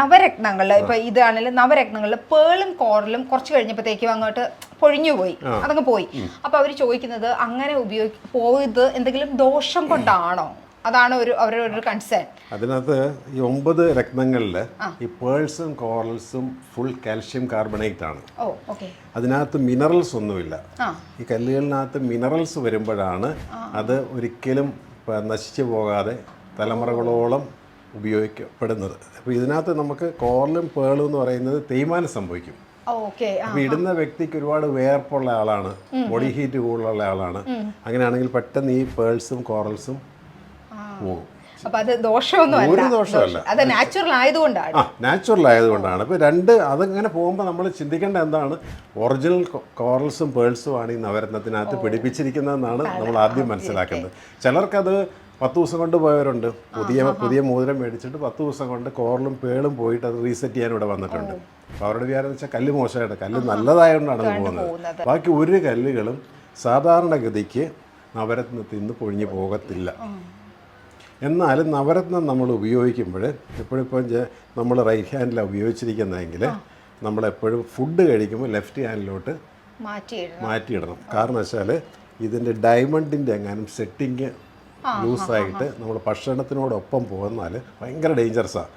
നവരത്നങ്ങളിൽ ഇപ്പൊ ഇതാണെങ്കിൽ നവരത്നങ്ങളിൽ പേളും കോറലും കുറച്ച് കഴിഞ്ഞപ്പോഴത്തേക്കും അങ്ങോട്ട് പൊഴിഞ്ഞു പോയി അതങ്ങ് പോയി. അപ്പൊ അവർ ചോദിക്കുന്നത് അങ്ങനെ ഉപയോഗി പോയത് എന്തെങ്കിലും ദോഷം കൊണ്ടാണോ? അതാണ് ഒരു അവരുടെ ഒരു കൺസേൺ അതിനകത്ത് ഈ ഒമ്പത് രത്നങ്ങളിൽ ഈ പേൾസും കോറൽസും ഫുൾ കാൽഷ്യം കാർബണേറ്റ് ആണ്. അതിനകത്ത് മിനറൽസ് ഒന്നുമില്ല. ഈ കല്ലുകളിനകത്ത് മിനറൽസ് വരുമ്പോഴാണ് അത് ഒരിക്കലും നശിച്ചു പോകാതെ തലമുറകളോളം ഉപയോഗിക്കപ്പെടുന്നത്. അപ്പോൾ ഇതിനകത്ത് നമുക്ക് കോറലും പേളും എന്ന് പറയുന്നത് തേയ്മാനം സംഭവിക്കും. അപ്പൊ അപ്പോൾ ഇടുന്ന വ്യക്തിക്ക് ഒരുപാട് വേർപ്പുള്ള ആളാണ്. ബോഡി ഹീറ്റ് കൂടുതലുള്ള ആളാണ്. അങ്ങനെയാണെങ്കിൽ പെട്ടെന്ന് ഈ പേൾസും കോറൽസും പോകും. അപ്പൊ അത് ദോഷമൊന്നും ഒരു അല്ല ദോഷമല്ല. അത് നാച്ചുറൽ ആയതുകൊണ്ടാണ്. ആ നാച്ചുറൽ ആയതുകൊണ്ടാണ്. ഇപ്പോൾ രണ്ട് അതങ്ങനെ പോകുമ്പോൾ നമ്മൾ ചിന്തിക്കേണ്ട എന്താണ്? ഒറിജിനൽ കോറൽസും പേൾസും ആണ് ഈ നവരത്നത്തിനകത്ത് പിടിപ്പിച്ചിരിക്കുന്നതെന്നാണ് നമ്മൾ ആദ്യം മനസ്സിലാക്കുന്നത് ചിലർക്കത് പത്ത് ദിവസം കൊണ്ട് പോയവരുണ്ട്. പുതിയ പുതിയ മോതിരം മേടിച്ചിട്ട് പത്ത് ദിവസം കൊണ്ട് കോറലും പേളും പോയിട്ട് അത് റീസെറ്റ് ചെയ്യാൻ ഇവിടെ വന്നിട്ടുണ്ട്. അപ്പോൾ അവരുടെ വിചാരം വെച്ചാൽ കല്ല് മോശമായിട്ട് കല്ല് നല്ലതായതുകൊണ്ടാണ് അത് പോകുന്നത്. ബാക്കി ഒരു കല്ലുകളും സാധാരണഗതിക്ക് നവരത്നത്തിൽ നിന്ന് പൊഴിഞ്ഞു പോകത്തില്ല. എന്നാലും നവരത്നം നമ്മൾ ഉപയോഗിക്കുമ്പോൾ എപ്പോഴിപ്പം നമ്മൾ റൈറ്റ് ഹാൻഡിലാണ് ഉപയോഗിച്ചിരിക്കുന്നതെങ്കിൽ നമ്മളെപ്പോഴും ഫുഡ് കഴിക്കുമ്പോൾ ലെഫ്റ്റ് ഹാൻഡിലോട്ട് മാറ്റിയിടണം. കാരണം വെച്ചാൽ ഇതിന്റെ ഡയമണ്ടിന്റെ എങ്ങാനും സെറ്റിങ് ലൂസായിട്ട് നമ്മൾ ഭക്ഷണത്തിനോടൊപ്പം പോകുന്നാൽ ഭയങ്കര ഡേഞ്ചറസാണ്